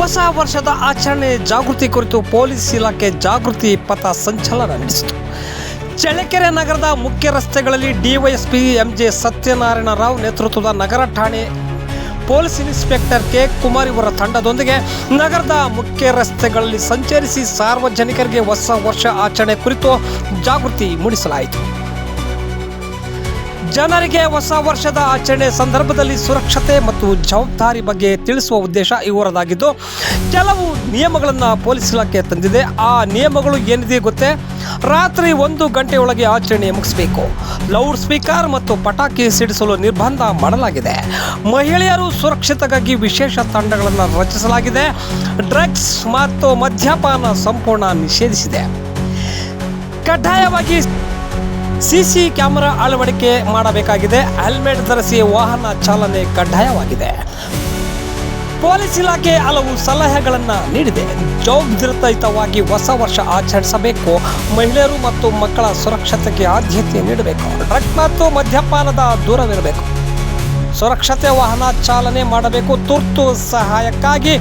ಹೊಸ ವರ್ಷದ ಆಚರಣೆ ಜಾಗೃತಿ ಕುರಿತು ಪೊಲೀಸ್ ಇಲಾಖೆ ಜಾಗೃತಿ ಪಥ ಸಂಚಲನ ನಡೆಸಿತು. ಚಳ್ಳಕೆರೆ ನಗರದ ಮುಖ್ಯ ರಸ್ತೆಗಳಲ್ಲಿ ಡಿವೈಎಸ್ಪಿ ಎಂಜೆ ಸತ್ಯನಾರಾಯಣ ರಾವ್ ನೇತೃತ್ವದ ನಗರ ಠಾಣೆ ಪೊಲೀಸ್ ಇನ್ಸ್ಪೆಕ್ಟರ್ ಕೆ ಕುಮಾರ್ ಇವರ ತಂಡದೊಂದಿಗೆ ನಗರದ ಮುಖ್ಯ ರಸ್ತೆಗಳಲ್ಲಿ ಸಂಚರಿಸಿ ಸಾರ್ವಜನಿಕರಿಗೆ ಹೊಸ ವರ್ಷ ಆಚರಣೆ ಕುರಿತು ಜಾಗೃತಿ ಮೂಡಿಸಲಾಯಿತು. ಜನರಿಗೆ ಹೊಸ ವರ್ಷದ ಆಚರಣೆ ಸಂದರ್ಭದಲ್ಲಿ ಸುರಕ್ಷತೆ ಮತ್ತು ಜವಾಬ್ದಾರಿ ಬಗ್ಗೆ ತಿಳಿಸುವ ಉದ್ದೇಶ ಇವರದಾಗಿದ್ದು, ಕೆಲವು ನಿಯಮಗಳನ್ನು ಪೊಲೀಸ್ ಇಲಾಖೆ ತಂದಿದೆ. ಆ ನಿಯಮಗಳು ಏನಿದೆ ಗೊತ್ತೇ? ರಾತ್ರಿ ಒಂದು ಗಂಟೆಯೊಳಗೆ ಆಚರಣೆ ಮುಗಿಸಬೇಕು. ಲೌಡ್ ಸ್ಪೀಕರ್ ಮತ್ತು ಪಟಾಕಿ ಸಿಡಿಸಲು ನಿರ್ಬಂಧ ಮಾಡಲಾಗಿದೆ. ಮಹಿಳೆಯರು ಸುರಕ್ಷತೆಗಾಗಿ ವಿಶೇಷ ತಂಡಗಳನ್ನು ರಚಿಸಲಾಗಿದೆ. ಡ್ರಗ್ಸ್ ಮತ್ತು ಮದ್ಯಪಾನ ಸಂಪೂರ್ಣ ನಿಷೇಧಿಸಿದೆ. ಕಡ್ಡಾಯವಾಗಿ ಸಿಸಿ ಕ್ಯಾಮೆರಾ ಅಳವಡಿಕೆ ಮಾಡಬೇಕಾಗಿದೆ. ಹೆಲ್ಮೆಟ್ ಧರಿಸಿ ವಾಹನ ಚಾಲನೆ ಕಡ್ಡಾಯವಾಗಿದೆ. ಪೊಲೀಸ್ ಇಲಾಖೆ ಹಲವು ಸಲಹೆಗಳನ್ನು ನೀಡಿದೆ. ಜವಾಬ್ದಾರಿಯುತವಾಗಿ ಹೊಸ ವರ್ಷ ಆಚರಿಸಬೇಕು. ಮಹಿಳೆಯರು ಮತ್ತು ಮಕ್ಕಳ ಸುರಕ್ಷತೆಗೆ ಆದ್ಯತೆ ನೀಡಬೇಕು. ಡ್ರಗ್ ಮತ್ತು ಮದ್ಯಪಾನದ ದೂರವಿರಬೇಕು. ಸುರಕ್ಷತೆ ವಾಹನ ಚಾಲನೆ ಮಾಡಬೇಕು. ತುರ್ತು ಸಹಾಯಕ್ಕಾಗಿ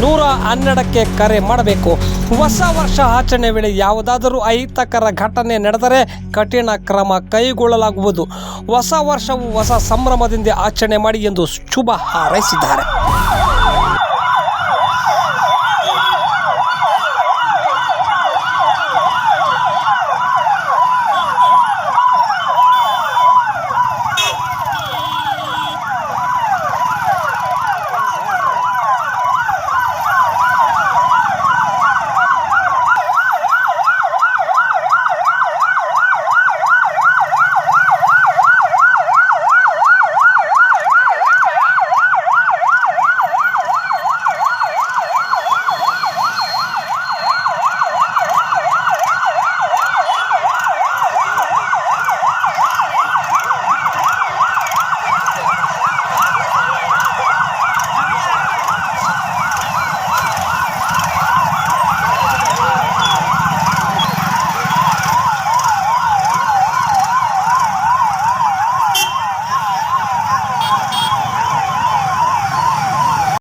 ನೂರ ಹನ್ನೆರಡಕ್ಕೆ ಕರೆ ಮಾಡಬೇಕು. ಹೊಸ ವರ್ಷ ಆಚರಣೆ ವೇಳೆ ಯಾವುದಾದರೂ ಅಹಿತಕರ ಘಟನೆ ನಡೆದರೆ ಕಠಿಣ ಕ್ರಮ ಕೈಗೊಳ್ಳಲಾಗುವುದು. ಹೊಸ ವರ್ಷವು ಹೊಸ ಸಂಭ್ರಮದಿಂದ ಆಚರಣೆ ಮಾಡಿ ಎಂದು ಶುಭ ಹಾರೈಸಿದ್ದಾರೆ.